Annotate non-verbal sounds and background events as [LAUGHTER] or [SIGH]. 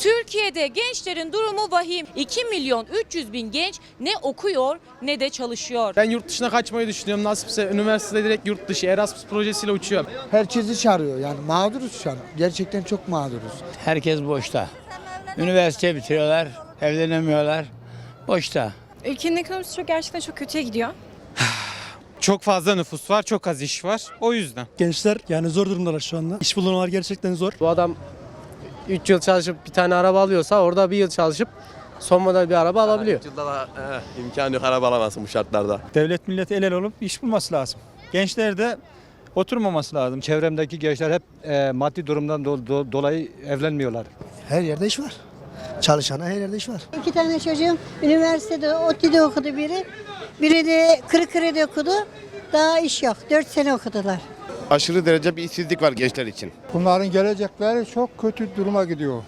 Türkiye'de gençlerin durumu vahim. 2 milyon 300 bin genç ne okuyor ne de çalışıyor. Ben yurt dışına kaçmayı düşünüyorum. Nasipse üniversitede direkt yurt dışı Erasmus projesiyle uçuyorum. Herkesi çağırıyor yani mağduruz şu an. Gerçekten çok mağduruz. Herkes boşta. Üniversite bitiriyorlar, evlenemiyorlar. Boşta. Ülkenin ekonomisi çok gerçekten çok kötüye gidiyor. [SIGHS] Çok fazla nüfus var, çok az iş var. O yüzden. Gençler yani zor durumdalar şu anda. İş bulmalar gerçekten zor. Bu adam 3 yıl çalışıp bir tane araba alıyorsa orada bir yıl çalışıp son model bir araba alabiliyor. Yılda da eh, imkanı yok araba alamazsın bu şartlarda. Devlet millet el ele olup iş bulması lazım. Gençler de oturmaması lazım. Çevremdeki gençler hep e, maddi durumdan do- do- dolayı evlenmiyorlar. Her yerde iş var. Çalışana her yerde iş var. İki tane çocuğum üniversitede, ODTÜ'de okudu biri. Biri de Kırıkkale'de okudu. Daha iş yok. Dört sene okudular. Aşırı derece bir işsizlik var gençler için. Bunların gelecekleri çok kötü duruma gidiyor.